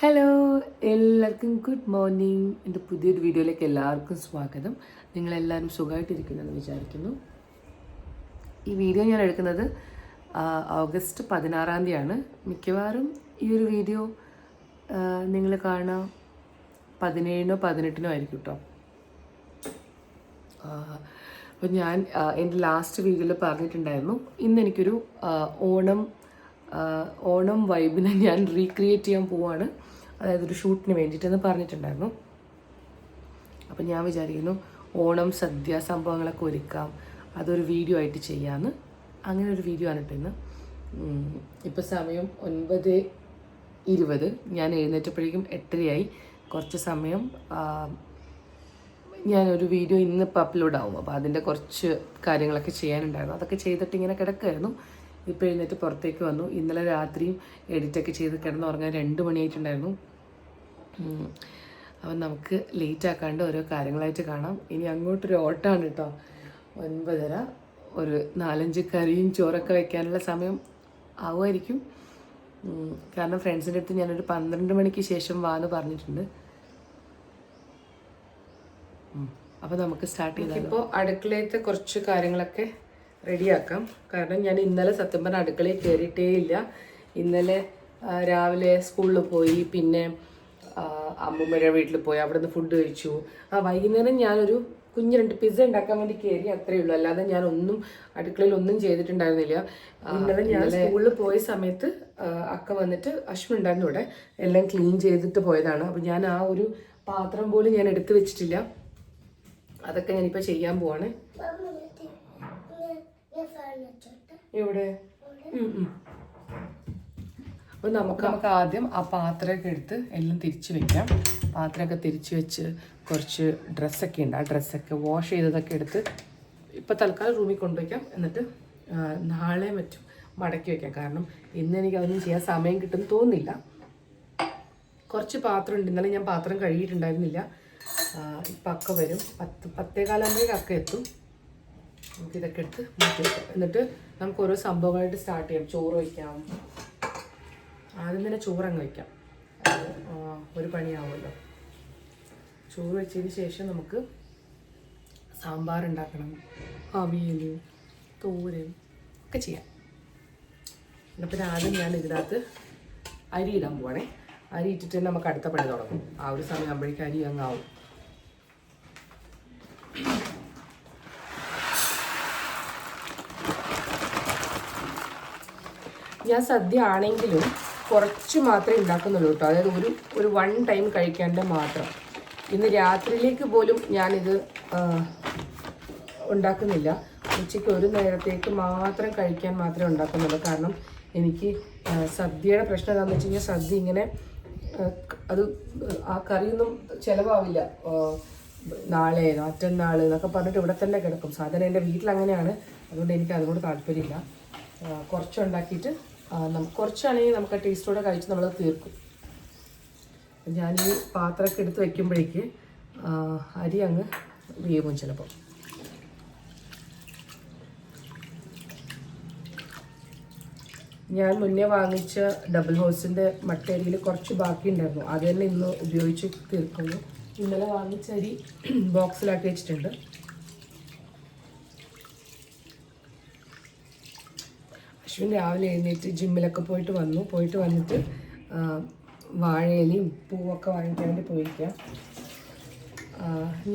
Hello എല്ലാവർക്കും good morning എന്റെ പുതിയൊരു വീഡിയോയിലേക്ക് എല്ലാവർക്കും സ്വാഗതം. നിങ്ങളെല്ലാവരും സുഖമായിട്ടിരിക്കുന്നെന്ന് വിചാരിക്കുന്നു. ഈ വീഡിയോ ഞാൻ എടുക്കുന്നത് ഓഗസ്റ്റ് പതിനാറാം തീയതിയാണ്. മിക്കവാറും ഈ ഒരു വീഡിയോ നിങ്ങൾ കാണാം പതിനേഴിനോ പതിനെട്ടിനോ ആയിരിക്കും കേട്ടോ അപ്പോൾ ഞാൻ എന്റെ ലാസ്റ്റ് വീഡിയോയിൽ പറഞ്ഞിട്ടുണ്ടായിരുന്നു. ഇന്ന് എനിക്കൊരു ഓണം ഓണം വൈബിനെ ഞാൻ റീക്രിയേറ്റ് ചെയ്യാൻ പോവാണ്. അതായത് ഒരു ഷൂട്ടിന് വേണ്ടിയിട്ടെന്ന് പറഞ്ഞിട്ടുണ്ടായിരുന്നു. അപ്പം ഞാൻ വിചാരിക്കുന്നു ഓണം സദ്യ സംഭവങ്ങളൊക്കെ ഒരുക്കാം. അതൊരു വീഡിയോ ആയിട്ട് ചെയ്യാമെന്ന് അങ്ങനെ ഒരു വീഡിയോ ആണ് ഇട്ടിന്ന് ഇപ്പോൾ ഇപ്പം സമയം ഒൻപത് ഇരുപത്. ഞാൻ എഴുന്നേറ്റപ്പോഴേക്കും എട്ടരയായി. കുറച്ച് സമയം ഞാനൊരു വീഡിയോ ഇന്നിപ്പോൾ അപ്ലോഡ് ആവും. അപ്പോൾ അതിന്റെ കുറച്ച് കാര്യങ്ങളൊക്കെ ചെയ്യാനുണ്ടായിരുന്നു. അതൊക്കെ ചെയ്തിട്ട് ഇങ്ങനെ കിടക്കുമായിരുന്നു ഇപ്പോൾ എഴുന്നേറ്റ് പുറത്തേക്ക് വന്നു. ഇന്നലെ രാത്രിയും എഡിറ്റൊക്കെ ചെയ്ത് കിടന്നുറങ്ങാൻ രണ്ട് മണിയായിട്ടുണ്ടായിരുന്നു. അപ്പം നമുക്ക് ലേറ്റ് ആക്കാണ്ട് ഓരോ കാര്യങ്ങളായിട്ട് കാണാം. ഇനി അങ്ങോട്ടൊരു ഓട്ടമാണ് കേട്ടോ ഒൻപതര ഒരു നാലഞ്ച് കറിയും ചോറൊക്കെ വെക്കാനുള്ള സമയം ആവുമായിരിക്കും. കാരണം ഫ്രണ്ട്സിന്റെ അടുത്ത് ഞാനൊരു പന്ത്രണ്ട് മണിക്ക് ശേഷം വാന്ന് പറഞ്ഞിട്ടുണ്ട്. അപ്പോൾ നമുക്ക് സ്റ്റാർട്ട് ചെയ്യാം ഇപ്പോൾ അടുക്കളയത്തെ കുറച്ച് കാര്യങ്ങളൊക്കെ റെഡിയാക്കാം. കാരണം ഞാൻ ഇന്നലെ സത്യം പറഞ്ഞ അടുക്കളയിൽ കയറിയിട്ടേ ഇല്ല ഇന്നലെ രാവിലെ സ്കൂളിൽ പോയി. പിന്നെ അമ്മൂമ്മയുടെ വീട്ടിൽ പോയി അവിടെ നിന്ന് ഫുഡ് കഴിച്ചു. ആ വൈകുന്നേരം ഞാനൊരു കുഞ്ഞു രണ്ട് പിസ്സ ഉണ്ടാക്കാൻ വേണ്ടി കയറി അത്രയേ ഉള്ളൂ. അല്ലാതെ ഞാൻ ഒന്നും അടുക്കളയിൽ ഒന്നും ചെയ്തിട്ടുണ്ടായിരുന്നില്ല. ഇന്നലെ ഞാൻ സ്കൂളിൽ പോയ സമയത്ത് അക്ക വന്നിട്ട് അശ്വിൻ ഉണ്ടായിരുന്നു ഇവിടെ. എല്ലാം ക്ലീൻ ചെയ്തിട്ട് പോയതാണ്. അപ്പോൾ ഞാൻ ആ ഒരു പാത്രം പോലും ഞാൻ എടുത്തു വെച്ചിട്ടില്ല. അതൊക്കെ ഞാനിപ്പോൾ ചെയ്യാൻ പോവാണ്. എവിടെ? ഉം, ഉം. അപ്പോൾ നമുക്ക് നമുക്ക് ആദ്യം ആ പാത്രമൊക്കെ എടുത്ത് എല്ലാം തിരിച്ചു വെക്കാം. പാത്രമൊക്കെ തിരിച്ചു വെച്ച് കുറച്ച് ഡ്രസ്സൊക്കെ ഉണ്ട്. ആ ഡ്രസ്സൊക്കെ വാഷ് ചെയ്തതൊക്കെ എടുത്ത് ഇപ്പോൾ തൽക്കാലം റൂമിൽ കൊണ്ടുവയ്ക്കാം. എന്നിട്ട് നാളെ മറ്റും മടക്കി വയ്ക്കാം കാരണം ഇന്ന് എനിക്ക് അതൊന്നും ചെയ്യാൻ സമയം കിട്ടും തോന്നുന്നില്ല. കുറച്ച് പാത്രം ഉണ്ട്. ഇന്നലെ ഞാൻ പാത്രം കഴുകിയിട്ടുണ്ടായിരുന്നില്ല. ഇപ്പം അക്ക വരും. പത്ത് പത്തേകാലാകുമ്പോഴേക്കും അക്ക എത്തും. നമുക്ക് ഇതൊക്കെ എടുത്ത് മാറ്റി എന്നിട്ട് നമുക്ക് ഓരോ സംഭവങ്ങളായിട്ട് സ്റ്റാർട്ട് ചെയ്യാം. ചോറ് വയ്ക്കാം. ആദ്യം തന്നെ ചോറ് അങ്ങ് വയ്ക്കാം ഒരു പണിയാവുമല്ലോ. ചോറ് വെച്ചതിന് ശേഷം നമുക്ക് സാമ്പാർ ഉണ്ടാക്കണം. അവിയൽ തോരൻ ഒക്കെ ചെയ്യാം. എന്നാൽ ആദ്യം ഞാൻ ഇതിനകത്ത് അരി ഇടാൻ പോവാണേ. അരി ഇട്ടിട്ട് നമുക്ക് അടുത്ത പണി തുടങ്ങും. ആ ഒരു സമയം ആകുമ്പോഴേക്കും അരി അങ്ങ് ആവും. ഞാൻ സദ്യ ആണെങ്കിലും കുറച്ച് മാത്രമേ ഉണ്ടാക്കുന്നുള്ളൂ കേട്ടോ. അതായത് ഒരു ഒരു വൺ ടൈം കഴിക്കാണ്ട് മാത്രം. ഇന്ന് രാത്രിയിലേക്ക് പോലും ഞാനിത് ഉണ്ടാക്കുന്നില്ല. ഉച്ചയ്ക്ക് ഒരു നേരത്തേക്ക് മാത്രം കഴിക്കാൻ മാത്രമേ ഉണ്ടാക്കുന്നുള്ളൂ. കാരണം എനിക്ക് സദ്യയുടെ പ്രശ്നം എന്താണെന്ന് വെച്ച് കഴിഞ്ഞാൽ സദ്യ ഇങ്ങനെ അത് ആ കറിയൊന്നും ചിലവാവില്ല. നാളെ മറ്റന്നാൾ എന്നൊക്കെ പറഞ്ഞിട്ട് ഇവിടെ തന്നെ കിടക്കും. സാധനം എന്റെ വീട്ടിൽ അങ്ങനെയാണ് അതുകൊണ്ട് എനിക്ക് അതിനോട് താല്പര്യമില്ല. കുറച്ചുണ്ടാക്കിയിട്ട് നമുക്ക് കുറച്ചാണെങ്കിൽ നമുക്ക് ആ ടേസ്റ്റോടെ കഴിച്ച് നമ്മൾ തീർക്കും. ഞാൻ ഈ പാത്രമൊക്കെ എടുത്ത് വെക്കുമ്പോഴേക്ക് അരി അങ്ങ് വേവും ചിലപ്പോൾ ഞാൻ മുന്നേ വാങ്ങിച്ച ഡബിൾ ഹോസിന്റെ മട്ടരിയിൽ കുറച്ച് ബാക്കി ഉണ്ടായിരുന്നു അത് തന്നെ ഇന്ന് ഉപയോഗിച്ച് തീർക്കുന്നു. ഇന്നലെ വാങ്ങിച്ച അരി ബോക്സിലാക്കി വെച്ചിട്ടുണ്ട്. അശ്വിൻ രാവിലെ എഴുന്നേറ്റ് ജിമ്മിലൊക്കെ പോയിട്ട് വന്നു. പോയിട്ട് വന്നിട്ട് വാഴയിലയും പൂവൊക്കെ വാങ്ങിക്കാൻ വേണ്ടി പോയിരിക്കാം.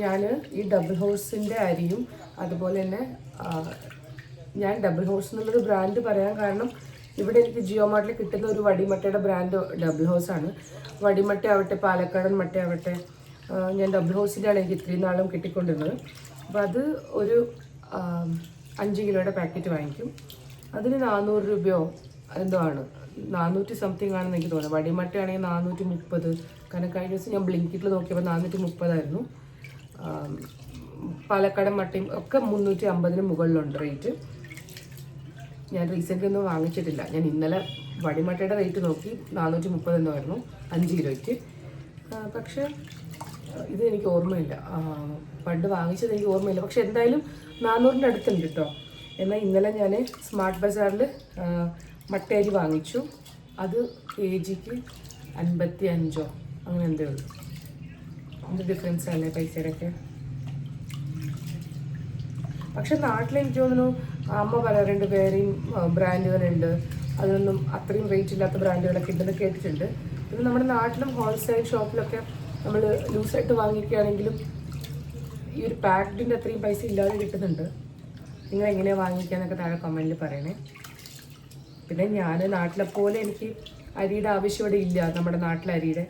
ഞാൻ ഈ ഡബിൾ ഹോഴ്സിന്റെ അരിയും അതുപോലെ തന്നെ ഞാൻ ഡബിൾ ഹോഴ്സ് എന്നുള്ളൊരു ബ്രാൻഡ് പറയാൻ കാരണം ഇവിടെ എനിക്ക് ജിയോ മാർട്ടിൽ കിട്ടുന്ന ഒരു വടിമട്ടയുടെ ബ്രാൻഡ് ഡബിൾ ഹൗസ് ആണ്. വടിമട്ട ആവട്ടെ പാലക്കാടൻ മട്ട ആവട്ടെ ഞാൻ ഡബിൾ ഹൗസിന്റെയാണ് എനിക്ക് ഇത്രയും നാളും കിട്ടിക്കൊണ്ടിരുന്നത്. അപ്പോൾ അത് ഒരു അഞ്ച് കിലോയുടെ പാക്കറ്റ് വാങ്ങിക്കും. അതിന് നാനൂറ് രൂപയോ എന്തോ ആണ് നാനൂറ്റി സംതിങ് ആണെന്ന് എനിക്ക് തോന്നുന്നത് വടിമട്ടയാണെങ്കിൽ നാനൂറ്റി മുപ്പത് കാരണം കഴിഞ്ഞ ദിവസം ഞാൻ ബ്ലിങ്കിറ്റിൽ നോക്കിയപ്പോൾ നാനൂറ്റി മുപ്പതായിരുന്നു പാലക്കാടൻ മട്ടയും ഒക്കെ മുന്നൂറ്റി അമ്പതിന് മുകളിലുണ്ട് റേറ്റ് ഞാൻ റീസെന്റ് ഒന്നും വാങ്ങിച്ചിട്ടില്ല. ഞാൻ ഇന്നലെ വടിമട്ടയുടെ റേറ്റ് നോക്കി നാനൂറ്റി മുപ്പത് എന്നായിരുന്നു അഞ്ച് കിലോയ്ക്ക്. പക്ഷേ ഇത് എനിക്ക് ഓർമ്മയില്ല. പണ്ട് വാങ്ങിച്ചത് എനിക്ക് ഓർമ്മയില്ല. പക്ഷെ എന്തായാലും നാനൂറിന്റെ അടുത്തുണ്ട് കേട്ടോ എന്നാൽ ഇന്നലെ ഞാൻ സ്മാർട്ട് ബസാറിൽ മട്ടയരി വാങ്ങിച്ചു. അത് കെ ജിക്ക് അൻപത്തി അഞ്ചോ അങ്ങനെ എന്തേ ഉള്ളൂ. എന്ത് ഡിഫറൻസ് അല്ലേ പൈസയുടെയൊക്കെ പക്ഷെ നാട്ടിൽ എനിക്ക് തോന്നുന്നു അമ്മ പറയാറുണ്ട് വേറെയും ബ്രാൻഡുകളുണ്ട്. അതിനൊന്നും അത്രയും റേറ്റ് ഇല്ലാത്ത ബ്രാൻഡുകളൊക്കെ ഉണ്ടെന്ന് കേട്ടിട്ടുണ്ട്. പിന്നെ നമ്മുടെ നാട്ടിലും ഹോൾസെയിൽ ഷോപ്പിലൊക്കെ നമ്മൾ ലൂസായിട്ട് വാങ്ങിക്കുകയാണെങ്കിലും ഈ ഒരു പാക്ഡിന്റെ അത്രയും പൈസ ഇല്ലാതെ കിട്ടുന്നുണ്ട്. നിങ്ങൾ എങ്ങനെയാണ് വാങ്ങിക്കാന്നൊക്കെ താഴെ കമന്റിൽ പറയണേ. പിന്നെ ഞാൻ നാട്ടിലെ പോലെ എനിക്ക് അരിയുടെ ആവശ്യം ഇവിടെ ഇല്ല നമ്മുടെ നാട്ടിലെ അരിയുടെ.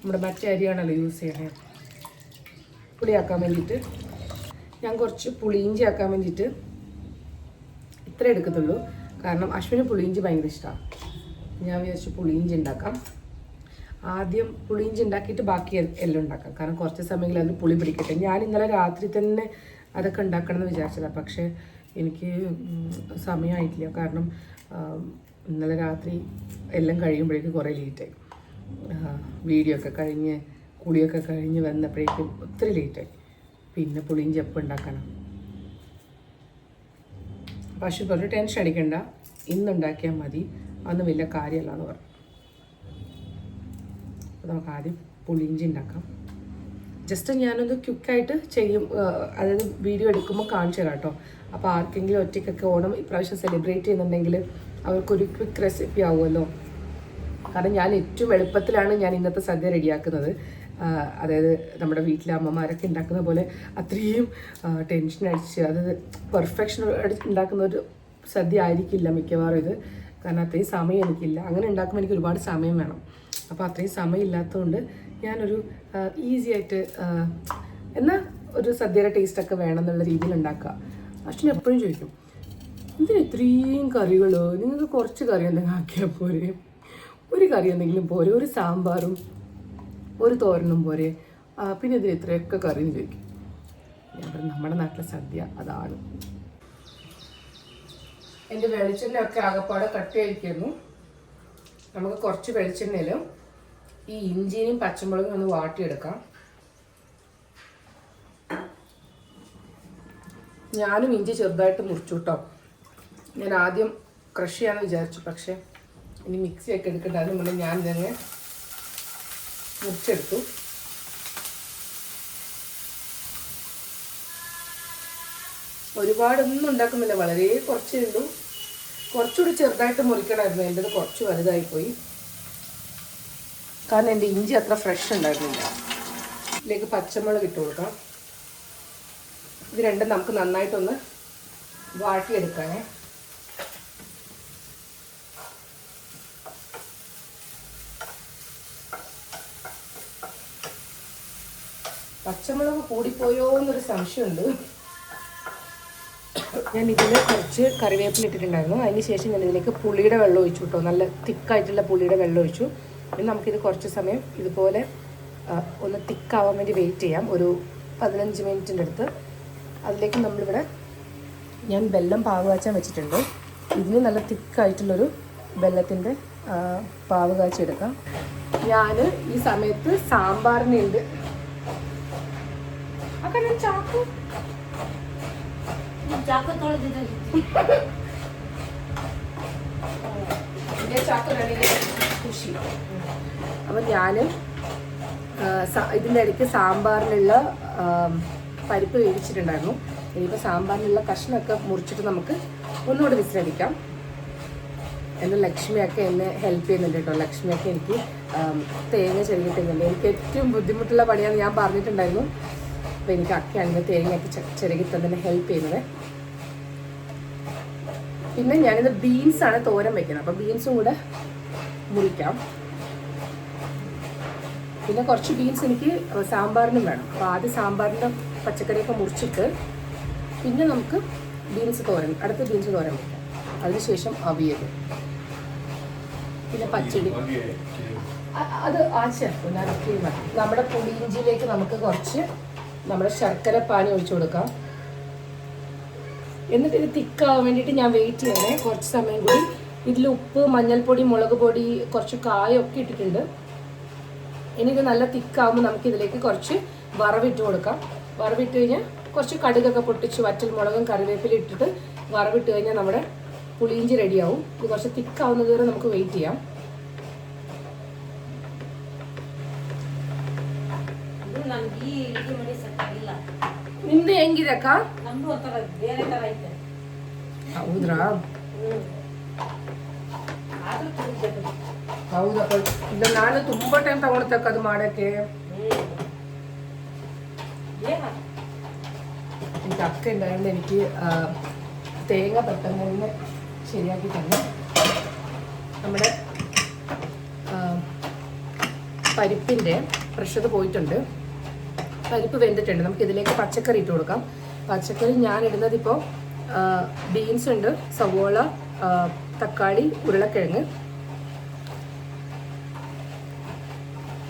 നമ്മുടെ മറ്റേ അരിയാണല്ലോ യൂസ് ചെയ്യണേ. പുളിയാക്കാൻ വേണ്ടിയിട്ട്. ഞാൻ കുറച്ച് പുളിയിഞ്ചി ആക്കാൻ വേണ്ടിയിട്ട് ഇത്ര എടുക്കത്തുള്ളൂ. കാരണം അശ്വിന് പുളിയിഞ്ചി ഭയങ്കര ഇഷ്ടമാണ് ഞാൻ വിചാരിച്ചു പുളിയിഞ്ചി ഉണ്ടാക്കാം. ആദ്യം പുളിയിഞ്ചി ഉണ്ടാക്കിയിട്ട് ബാക്കി എല്ലാം ഉണ്ടാക്കാം. കാരണം കുറച്ച് സമയങ്ങളിൽ അതിന് പുളി പിടിക്കട്ടെ. ഞാൻ ഇന്നലെ രാത്രി തന്നെ അതൊക്കെ ഉണ്ടാക്കണം എന്ന് വിചാരിച്ചതാണ് പക്ഷേ എനിക്ക് സമയമായിട്ടില്ല. കാരണം ഇന്നലെ രാത്രി എല്ലാം കഴിയുമ്പോഴേക്കും കുറേ ലേറ്റായി വീഡിയോ ഒക്കെ കഴിഞ്ഞ് കുളിയൊക്കെ കഴിഞ്ഞ് വന്നപ്പോഴേക്കും ഒത്തിരി ലേറ്റായി പിന്നെ പുളിയും ചെപ്പ് ഉണ്ടാക്കണം. പക്ഷെ പറഞ്ഞു ടെൻഷൻ അടിക്കണ്ട. ഇന്നുണ്ടാക്കിയാൽ മതി. അതൊന്നും വലിയ കാര്യമല്ല എന്ന് പറഞ്ഞു. അപ്പോൾ നമുക്ക് ആദ്യം പുളിഞ്ചി ഉണ്ടാക്കാം. ജസ്റ്റ് ഞാനൊന്ന് ക്വിക്കായിട്ട് ചെയ്യും. അതായത് വീഡിയോ എടുക്കുമ്പോൾ കാണിച്ചു കേട്ടോ. അപ്പോൾ ആർക്കെങ്കിലും ഒറ്റയ്ക്കൊക്കെ ഓണം ഇപ്രാവശ്യം സെലിബ്രേറ്റ് ചെയ്യുന്നുണ്ടെങ്കിൽ അവർക്കൊരു ക്വിക്ക് റെസിപ്പി ആവുമല്ലോ. കാരണം ഞാൻ ഏറ്റവും എളുപ്പത്തിലാണ് ഞാൻ ഇന്നത്തെ സദ്യ റെഡിയാക്കുന്നത്. അതായത് നമ്മുടെ വീട്ടിലെ അമ്മമാരൊക്കെ ഉണ്ടാക്കുന്ന പോലെ അത്രയും ടെൻഷൻ അടിച്ച് അതായത് പെർഫെക്ഷൻ ഉണ്ടാക്കുന്ന ഒരു സദ്യ ആയിരിക്കില്ല മിക്കവാറും ഇത്. കാരണം അത്രയും സമയം എനിക്കില്ല. അങ്ങനെ ഉണ്ടാക്കുമ്പോൾ എനിക്ക് ഒരുപാട് സമയം വേണം. അപ്പോൾ അത്രയും സമയം ഇല്ലാത്തതുകൊണ്ട് ഞാനൊരു ഈസി ആയിട്ട് എന്നാൽ ഒരു സദ്യയുടെ ടേസ്റ്റൊക്കെ വേണം എന്നുള്ള രീതിയിൽ ഉണ്ടാക്കുക. അച്ഛൻ എപ്പോഴും ചോദിക്കും എന്തിനാ ഇത്രയും കറികൾ നിങ്ങൾക്ക് കുറച്ച് കറി എന്തെങ്കിലും ആക്കിയാൽ പോരെ? ഒരു കറി എന്തെങ്കിലും പോരെ? ഒരു സാമ്പാറും ഒരു തോരനും പോരെ? പിന്നെ ഇതിന് ഇത്രയൊക്കെ കറി എന്ന് ചോദിക്കും. ഞാൻ പറഞ്ഞു നമ്മുടെ നാട്ടിലെ സദ്യ അതാണ്. എന്റെ വെളിച്ചെണ്ണ ഒക്കെ ആകപ്പാടെ കട്ടിയായിരിക്കുന്നു നമുക്ക് കുറച്ച് വെളിച്ചെണ്ണയിലും ഈ ഇഞ്ചിയും പച്ചമുളകും ഒന്ന് വാട്ടിയെടുക്കാം. ഞാനും ഇഞ്ചി ചെറുതായിട്ട് മുറിച്ചു കേട്ടോ ഞാൻ ആദ്യം ക്രഷ് ചെയ്യാമെന്ന് വിചാരിച്ചു പക്ഷേ ഇനി മിക്സി ഒക്കെ എടുക്കട്ടെ അതിന് മുന്നേ ഞാൻ ഇതങ്ങ് മുറിച്ചെടുത്തു. ഒരുപാടൊന്നും ഉണ്ടാക്കുന്നില്ല വളരെ കുറച്ചേ ഉള്ളൂ. കുറച്ചുകൂടി ചെറുതായിട്ട് മുറിക്കണമായിരുന്നു എന്റെത് കുറച്ച് വലുതായിപ്പോയി. കാരണം എന്റെ ഇഞ്ചി അത്ര ഫ്രഷ് ഉണ്ടായിരുന്നില്ല. ഇതിലേക്ക് പച്ചമുളക് ഇട്ട് കൊടുക്കാം. ഇത് രണ്ടും നമുക്ക് നന്നായിട്ടൊന്ന് വാട്ടിയെടുക്കാനേ. പച്ചമുളക് കൂടിപ്പോയോ എന്നൊരു സംശയമുണ്ട്. ഞാൻ ഇതിൽ കുറച്ച് കറിവേപ്പില ഇട്ടിട്ടുണ്ടായിരുന്നു. അതിന് ശേഷം ഞാൻ ഇതിലേക്ക് പുളിയുടെ വെള്ളം ഒഴിച്ചു കേട്ടോ. നല്ല തിക്കായിട്ടുള്ള പുളിയുടെ വെള്ളം ഒഴിച്ചു. ഇനി നമുക്കിത് കുറച്ച് സമയം ഇതുപോലെ ഒന്ന് തിക്കാവാൻ വേണ്ടി വെയിറ്റ് ചെയ്യാം. ഒരു പതിനഞ്ച് മിനിറ്റിന്റെ അടുത്ത് അതിലേക്ക് നമ്മളിവിടെ ഞാൻ വെല്ലം പാവ് കാച്ചാൻ വെച്ചിട്ടുണ്ട്. ഇതിന് നല്ല തിക്കായിട്ടുള്ളൊരു വെല്ലത്തിന്റെ പാവ് കാച്ചെടുക്കാം ഞാൻ ഈ സമയത്ത് സാമ്പാറിനുണ്ട്. അപ്പൊ ഞാൻ അപ്പം ഇതിന്റെ ഇടയ്ക്ക് സാമ്പാറിനുള്ള പരിപ്പ് വേവിച്ചിട്ടുണ്ടായിരുന്നു. ഇനിയിപ്പോൾ സാമ്പാറിനുള്ള കഷ്ണമൊക്കെ മുറിച്ചിട്ട് നമുക്ക് ഒന്നുകൂടെ വിശ്രമിക്കാം. എന്റെ ലക്ഷ്മിയൊക്കെ എന്നെ ഹെൽപ്പ് ചെയ്യുന്നുണ്ട് കേട്ടോ. ലക്ഷ്മിയൊക്കെ എനിക്ക് തേങ്ങ ചെറുകിട്ടുന്നുണ്ട് എനിക്ക് ഏറ്റവും ബുദ്ധിമുട്ടുള്ള പണിയാന്ന് ഞാൻ പറഞ്ഞിട്ടുണ്ടായിരുന്നു. അപ്പോൾ എനിക്ക് അക്കയാണ് തേങ്ങയൊക്കെ ചെ- തന്നെ ഹെൽപ്പ് ചെയ്യുന്നത്. പിന്നെ ഞാനിത് ബീൻസാണ് തോരം വെക്കുന്നത്. അപ്പോൾ ബീൻസും കൂടെ മുറിക്കാം. പിന്നെ കുറച്ച് ബീൻസ് എനിക്ക് സാമ്പാറിനും വേണം. അപ്പോൾ ആദ്യം സാമ്പാറിന്റെ പച്ചക്കറിയൊക്കെ മുറിച്ചിട്ട് പിന്നെ നമുക്ക് ബീൻസ് തോരൻ അടുത്ത ബീൻസ് തോരൻ വെക്കാം. അതിനുശേഷം അവിയൽ പിന്നെ പച്ചടി. അത് ആ ചേർക്കും. നമ്മുടെ പുളിയിഞ്ചിയിലേക്ക് നമുക്ക് കുറച്ച് നമ്മുടെ ശർക്കര പാനി ഒഴിച്ചു കൊടുക്കാം. എന്നിട്ട് ഇത് തിക്കാവാൻ വേണ്ടിയിട്ട് ഞാൻ വെയിറ്റ് ചെയ്യണേ. കുറച്ച് സമയം കൂടി. ഇതിൽ ഉപ്പ് മഞ്ഞൾപ്പൊടി മുളക് പൊടി കുറച്ച് കായൊക്കെ ഇട്ടിട്ടുണ്ട്. ഇനി ഇത് നല്ല തിക്കാവുമ്പോൾ നമുക്ക് ഇതിലേക്ക് കുറച്ച് വറവിട്ട് കൊടുക്കാം. വറവിട്ട് കഴിഞ്ഞാൽ കുറച്ച് കടുകൊക്കെ പൊട്ടിച്ച് വറ്റൽ മുളകും കറിവേപ്പില ഇട്ടിട്ട് വറവിട്ട് കഴിഞ്ഞാൽ നമ്മുടെ പുളിയിഞ്ചി റെഡിയാവും. ഇത് കുറച്ച് തിക്കാവുന്നത് വരെ നമുക്ക് വെയിറ്റ് ചെയ്യാം. ನಿಮ್ದು ಹೌದ್ರಾ ಹೌದಪ್ಪ ಇಲ್ಲ ನಾನು ತುಂಬಾ ಟೈಮ್ ತಗೊಳ್ತಕ್ಕ ಅದು ಮಾಡಕ್ಕೆ ಹ್ಮ್ ಏನ എനിക്ക് അക്ക ഉണ്ടായതുകൊണ്ട് എനിക്ക് ആ, തേങ്ങ പെട്ടെന്ന് തന്നെ ശരിയാക്കി തന്നു നമ്മുടെ ആ, പരിപ്പിൻ്റെ പ്രഷർ പോയിട്ടുണ്ട് പരിപ്പ് വെന്തിട്ടുണ്ട് നമുക്ക് ഇതിലേക്ക് പച്ചക്കറി ഇട്ട് കൊടുക്കാം പച്ചക്കറി ഞാൻ ഇടുന്നത് ഇപ്പോൾ ബീൻസ് ഉണ്ട് സവോള ആ, തക്കാളി ഉരുളക്കിഴങ്ങ്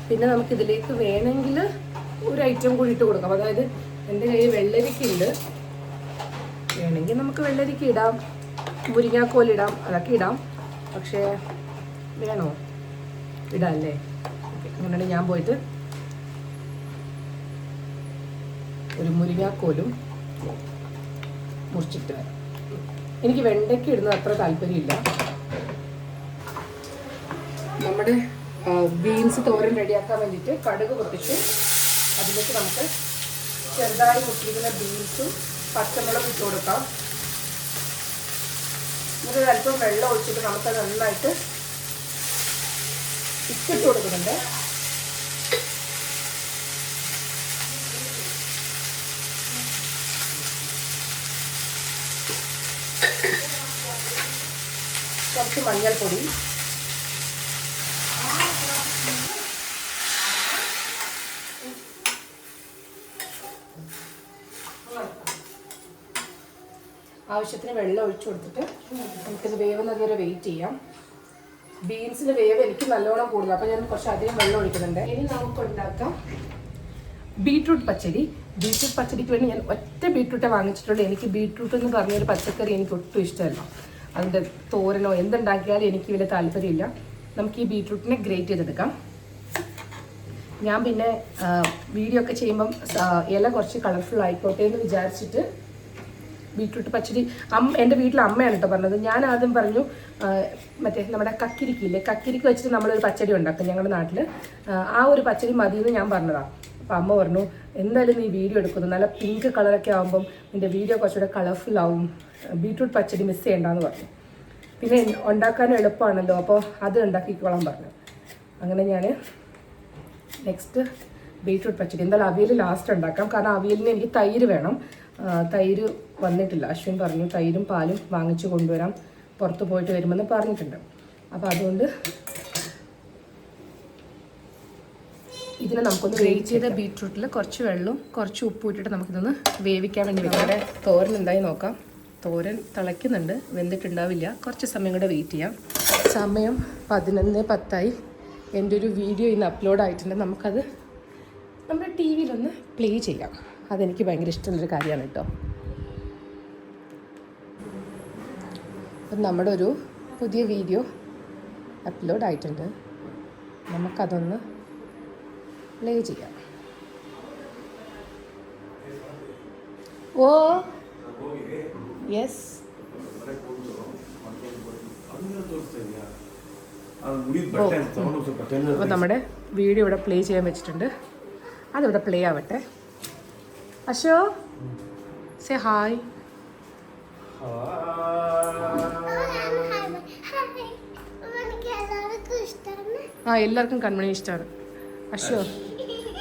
പിന്നെ നമുക്ക് ഇതിലേക്ക് വേണമെങ്കിൽ ഒരു ഐറ്റം കൂടി ഇട്ട് കൊടുക്കാം. അതായത് എന്റെ കയ്യിൽ വെള്ളരിക്ക ഉണ്ട് വേണമെങ്കിൽ നമുക്ക് വെള്ളരിക്ക ഇടാം. മുരിങ്ങാക്കോൽ ഇടാം. അതൊക്കെ ഇടാം. പക്ഷേ വേണോ? ഇടാം അല്ലേ ഓക്കെ അങ്ങനെയാണെങ്കിൽ ഞാൻ പോയിട്ട് ഒരു മുരിങ്ങാക്കോലും മുറിച്ചിട്ട് വരാം. എനിക്ക് വെണ്ടയ്ക്ക ഇടുന്നത് അത്ര താല്പര്യമില്ല. നമ്മുടെ ബീൻസ് തോരൻ റെഡിയാക്കാൻ വേണ്ടിയിട്ട് കടുക് പൊട്ടിച്ചു. അതിലേക്ക് നമുക്ക് ചെറുതായി മുട്ടിയിരിക്കുന്ന ബീൻസും പച്ചമുളകും ഇട്ട് കൊടുക്കാം. എന്നിട്ട് അല്പം വെള്ളം ഒഴിച്ചിട്ട് നമുക്ക് നന്നായിട്ട് ഇട്ടിട്ട് കൊടുക്കുന്നുണ്ട്. കുറച്ച് മഞ്ഞൾപ്പൊടി. ആവശ്യത്തിന് വെള്ളം ഒഴിച്ചു കൊടുത്തിട്ട് നമുക്കിത് വേവുന്നത് വരെ വെയിറ്റ് ചെയ്യാം. ബീൻസിന് വേവ് എനിക്ക് നല്ലോണം കൂടുതൽ അപ്പോൾ ഞാൻ കുറച്ച് അധികം വെള്ളം ഒഴിക്കുന്നുണ്ട്. ഇനി നമുക്ക് ഉണ്ടാക്കാം ബീട്രൂട്ട് പച്ചടി. ബീട്രൂട്ട് പച്ചടിക്ക് വേണ്ടി ഞാൻ ഒറ്റ ബീട്രൂട്ടേ വാങ്ങിച്ചിട്ടുള്ളൂ. എനിക്ക് ബീട്രൂട്ട് എന്ന് പറഞ്ഞൊരു പച്ചക്കറി എനിക്ക് ഒട്ടും ഇഷ്ടമല്ല. അതിന്റെ തോരനോ എന്തുണ്ടാക്കിയാലും എനിക്ക് വലിയ താല്പര്യമില്ല. നമുക്ക് ഈ ബീട്രൂട്ടിനെ ഗ്രേറ്റ് ചെയ്തെടുക്കാം. ഞാൻ പിന്നെ വീഡിയോ ഒക്കെ ചെയ്യുമ്പം ഇല കുറച്ച് കളർഫുൾ ആയിക്കോട്ടെ എന്ന് വിചാരിച്ചിട്ട് ബീട്രൂട്ട് പച്ചടി അമ്മ എന്റെ വീട്ടിൽ അമ്മയാണ് കേട്ടോ പറഞ്ഞത്. ഞാൻ ആദ്യം പറഞ്ഞു മറ്റേ നമ്മുടെ കക്കിരിക്കില്ലേ? കക്കിരിക്ക് വെച്ചിട്ട് നമ്മളൊരു പച്ചടി ഉണ്ടാക്കും ഞങ്ങളുടെ നാട്ടിൽ ആ ഒരു പച്ചടി മതിയെന്ന് ഞാൻ പറഞ്ഞതാണ് അപ്പം അമ്മ പറഞ്ഞു എന്തായാലും നീ വീഡിയോ എടുക്കുന്നു. നല്ല പിങ്ക് കളറൊക്കെ ആകുമ്പം നിന്റെ വീഡിയോ കുറച്ചുകൂടെ കളർഫുൾ ആവും. ബീട്രൂട്ട് പച്ചടി മിസ് ചെയ്യണ്ടെന്ന് പറഞ്ഞു. പിന്നെ ഉണ്ടാക്കാനും എളുപ്പമാണല്ലോ അപ്പോൾ അത് ഉണ്ടാക്കിക്കോളാൻ പറഞ്ഞു. അങ്ങനെ ഞാൻ നെക്സ്റ്റ് ബീട്രൂട്ട് പച്ചടി എന്തായാലും അവിയൽ ലാസ്റ്റ് ഉണ്ടാക്കാം. കാരണം അവിയലിന് എനിക്ക് തൈര് വേണം. തൈര് വന്നിട്ടില്ല. അശ്വിൻ പറഞ്ഞു തൈരും പാലും വാങ്ങിച്ചു കൊണ്ടുവരാം. പുറത്ത് പോയിട്ട് വരുമെന്ന് പറഞ്ഞിട്ടുണ്ട്. അപ്പോൾ അതുകൊണ്ട് ഇതിനെ നമുക്കൊന്ന് വേവ് ചെയ്ത ബീട്രൂട്ടിൽ കുറച്ച് വെള്ളവും കുറച്ച് ഉപ്പും ഇട്ടിട്ട് നമുക്കിതൊന്ന് വേവിക്കാൻ വേണ്ടി വെക്കാം. തോരൻ എന്തായി നോക്കാം. തോരൻ തിളയ്ക്കുന്നുണ്ട് വെന്തിട്ടുണ്ടാവില്ല. കുറച്ച് സമയം കൂടെ വെയിറ്റ് ചെയ്യാം. സമയം പതിനൊന്ന് പത്തായി. എന്റെ ഒരു വീഡിയോ ഇന്ന് അപ്ലോഡ് ആയിട്ടുണ്ട്. നമുക്കത് നമ്മുടെ ടി വിയിലൊന്ന് പ്ലേ ചെയ്യാം. അതെനിക്ക് ഭയങ്കര ഇഷ്ടമുള്ളൊരു കാര്യമാണ് കേട്ടോ. അപ്പം നമ്മുടെ ഒരു പുതിയ വീഡിയോ അപ്ലോഡ് ആയിട്ടുണ്ട്. നമുക്കതൊന്ന് പ്ലേ ചെയ്യാം. ഓ യെസ് അപ്പോൾ നമ്മുടെ വീഡിയോ ഇവിടെ പ്ലേ ചെയ്യാൻ വെച്ചിട്ടുണ്ട്. അതിവിടെ പ്ലേ ആവട്ടെ. അശോ സേ ഹായ് ಹಾಂ ಎಲ್ಲರಿಗೂ ಕಣ್ಮಣಿ ಇಷ್ಟ ಅವರು ಅಶೋ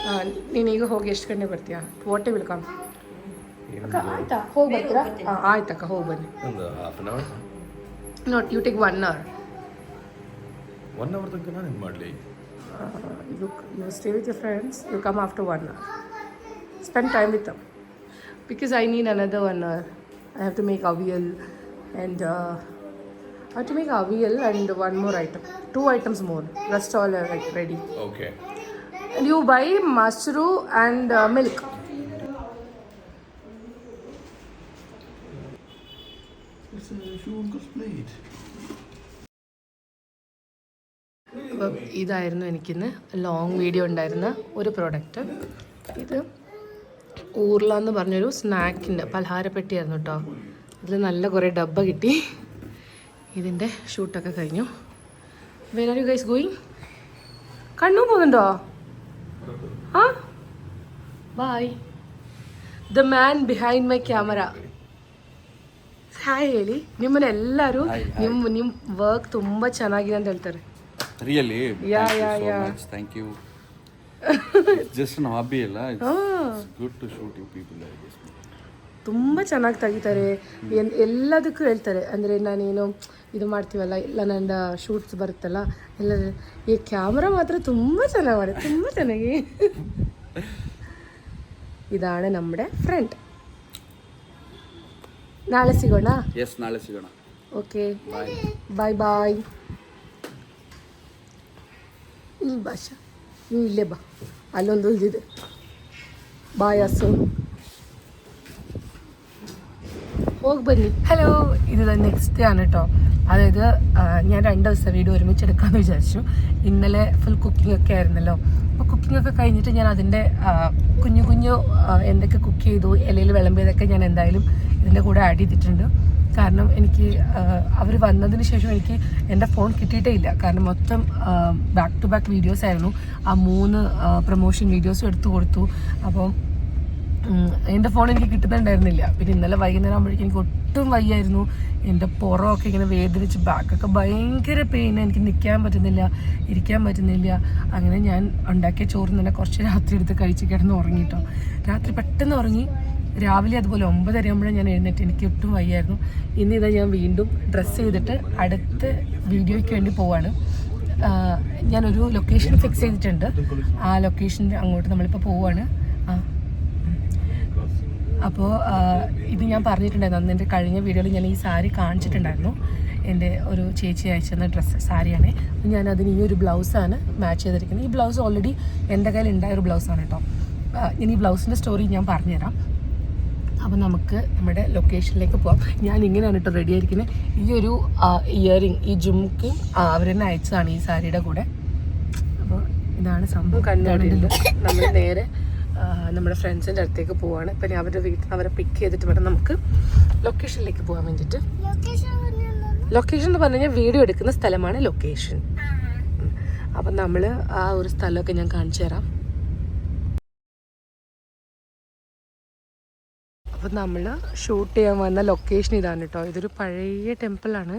ಹಾಂ ನೀನೀಗ ಹೋಗಿ ಎಷ್ಟು ಗಂಟೆ ಬರ್ತೀಯಾ? ವಾಟ್ ವಿಲ್ ಕಮ್ ಅಕ್ಕ ಆಯ್ತಾ? ಹೋಗಿ ಬರ್ತೀರಾ? ಆಯ್ತು ಅಕ್ಕ ಹೋಗಿ ಬನ್ನಿ. Not you take one hour one hour ತನಕ ನಾನು ಏನು ಮಾಡಲಿ? You you stay with your friends you come after one hour spend time with because I need another one hour I have to make avial and uh, have to make avial and one more item. Two items more. Rest all are like ready. Okay. And you buy mushroom and uh, milk. അപ്പം ഇതായിരുന്നു എനിക്കിന്ന് long video ഉണ്ടായിരുന്ന ഒരു product ഇത് ഊർല എന്ന് പറഞ്ഞൊരു സ്നാക്കിന്റെ പലഹാരപ്പെട്ടിയായിരുന്നു കേട്ടോ ഇതിൽ നല്ല കുറേ ഡബ്ബ കിട്ടി ഇതിൻ്റെ ഷൂട്ടൊക്കെ കഴിഞ്ഞു where are you guys going കണ്ണു പോകുന്നുണ്ടോ ആ boy the man behind my camera hi ಹೇಳಿ ನಿಮ್ಮನ್ನೆಲ್ಲರೂ ನಿಮ್ಮ ನಿಮ್ಮ ವರ್ಕ್ ತುಂಬ ಚೆನ್ನಾಗಿದೆ ಅಂತ ಹೇಳ್ತಾರೆ Really? Yeah, Thank you yeah, so yeah. much. Thank you. it's just an hobby, ಅಲ್ಲ? It's, it's good to shoot ತುಂಬ ಚೆನ್ನಾಗಿ ತೆಗಿತಾರೆ ಎನ್ ಎಲ್ಲದಕ್ಕೂ ಹೇಳ್ತಾರೆ ಅಂದರೆ ನಾನೇನು ಇದು ಮಾಡ್ತೀವಲ್ಲ ಇಲ್ಲ ನನ್ನ ಶೂಟ್ಸ್ ಬರುತ್ತಲ್ಲ ಎಲ್ಲ ಈ ಕ್ಯಾಮ್ರಾ ಮಾತ್ರ ತುಂಬ ಚೆನ್ನಾಗಿ ಮಾಡಿ ತುಂಬ ಚೆನ್ನಾಗಿ ഇതാണ് നമ്മുടെ ഫ്രണ്ട് നാളെ സിഗോണ Yes, ನಾಳೆ ಸಿಗೋಣ. ಓಕೆ ಬಾಯ್ ಬಾಯ್ ಇಲ್ಲಿ ಭಾಷ ನೀವು ಇಲ್ಲೇ ಬಾ ಅಲ್ಲೊಂದು ಉಳಿದಿದೆ ಬಾಯ್ ಅಸು ಹೋಗಿ ബന്നി ഹലോ ഇത് നെക്സ്റ്റ് ആണ് കേട്ടോ അതായത് ഞാൻ രണ്ട് ദിവസം വീഡിയോ ഒരുമിച്ച് എടുക്കാമെന്ന് വിചാരിച്ചു. ഇന്നലെ ഫുൾ കുക്കിംഗ് ഒക്കെ ആയിരുന്നല്ലോ. അപ്പോൾ കുക്കിംഗ് ഒക്കെ കഴിഞ്ഞിട്ട് ഞാൻ അതിന്റെ കുഞ്ഞു കുഞ്ഞു എന്തൊക്കെ കുക്ക് ചെയ്തു ഇലയിൽ വിളമ്പിയതൊക്കെ ഞാൻ എന്തായാലും ഇതിന്റെ കൂടെ ആഡ് ചെയ്തിട്ടുണ്ട്. കാരണം എനിക്ക് അവർ വന്നതിന് ശേഷം എനിക്ക് എന്റെ ഫോൺ കിട്ടിയിട്ടേ ഇല്ല. കാരണം മൊത്തം ബാക്ക് ടു ബാക്ക് വീഡിയോസ് ആയിരുന്നു. ആ മൂന്ന് പ്രൊമോഷൻ വീഡിയോസും എടുത്തു കൊടുത്തു. അപ്പം എന്റെ ഫോൺ എനിക്ക് കിട്ടുന്നുണ്ടായിരുന്നില്ല. പിന്നെ ഇന്നലെ വൈകുന്നേരം ആകുമ്പോഴേക്കും എനിക്ക് ഒട്ടും വയ്യായിരുന്നു. എന്റെ പുറമൊക്കെ ഇങ്ങനെ വേദനിച്ച് ബാക്കൊക്കെ ഭയങ്കര പെയിൻ എനിക്ക് നിൽക്കാൻ പറ്റുന്നില്ല ഇരിക്കാൻ പറ്റുന്നില്ല. അങ്ങനെ ഞാൻ ഉണ്ടാക്കിയ ചോറ് തന്നെ കുറച്ച് രാത്രി എടുത്ത് കഴിച്ച് കിടന്ന് ഉറങ്ങിട്ടോ. രാത്രി പെട്ടെന്ന് ഉറങ്ങി. രാവിലെ അതുപോലെ ഒമ്പതര ആകുമ്പോഴേ ഞാൻ എഴുന്നേറ്റ്. എനിക്ക് ഒട്ടും വയ്യായിരുന്നു. ഇന്ന് ഇതാ ഞാൻ വീണ്ടും ഡ്രസ്സ് ചെയ്തിട്ട് അടുത്ത വീഡിയോയ്ക്ക് വേണ്ടി പോവാണ്. ഞാനൊരു ലൊക്കേഷൻ ഫിക്സ് ചെയ്തിട്ടുണ്ട്. ആ ലൊക്കേഷന്റെ അങ്ങോട്ട് നമ്മളിപ്പോൾ ആ അപ്പോൾ ഇത് ഞാൻ പറഞ്ഞിട്ടുണ്ടായിരുന്നു. അന്ന് എന്റെ കഴിഞ്ഞ വീഡിയോയിൽ ഞാൻ ഈ സാരി കാണിച്ചിട്ടുണ്ടായിരുന്നു. എന്റെ ഒരു ചേച്ചി അയച്ചെന്ന ഡ്രസ്സ് സാരിയാണ്. ഞാൻ അതിന് ഈ ഒരു ബ്ലൗസാണ് മാച്ച് ചെയ്തിരിക്കുന്നത്. ഈ ബ്ലൗസ് ഓൾറെഡി എന്റെ കയ്യിൽ ഉണ്ടായ ഒരു ബ്ലൗസാണ് കേട്ടോ. ഇനി ഞാൻ ഈ ബ്ലൗസിന്റെ സ്റ്റോറി ഞാൻ പറഞ്ഞുതരാം. അപ്പോൾ നമുക്ക് നമ്മുടെ ലൊക്കേഷനിലേക്ക് പോവാം. ഞാൻ ഇങ്ങനെയാണ് കേട്ടോ റെഡി ആയിരിക്കുന്നത്. ഈ ഒരു ഇയറിങ് ഈ ജുംക്കും അവർ തന്നെ അയച്ചതാണ് ഈ സാരിയുടെ കൂടെ. അപ്പോൾ ഇതാണ് സംഭവം. കണ്ടുകൊണ്ട് നമ്മൾ നേരെ നമ്മുടെ ഫ്രണ്ട്സിന്റെ അടുത്തേക്ക് പോവാണ്. ഇപ്പം അവരുടെ വീട്ടിൽ അവരെ പിക്ക് ചെയ്തിട്ട് വേണം നമുക്ക് ലൊക്കേഷനിലേക്ക് പോകാൻ വേണ്ടിയിട്ട്. ലൊക്കേഷൻ എന്ന് പറഞ്ഞു കഴിഞ്ഞാൽ വീഡിയോ എടുക്കുന്ന സ്ഥലമാണ് ലൊക്കേഷൻ അപ്പം നമ്മൾ ആ ഒരു സ്ഥലമൊക്കെ ഞാൻ കാണിച്ചു തരാം. അപ്പം നമ്മൾ ഷൂട്ട് ചെയ്യാൻ വന്ന ലൊക്കേഷൻ ഇതാണ് കേട്ടോ. ഇതൊരു പഴയ ടെമ്പിളാണ്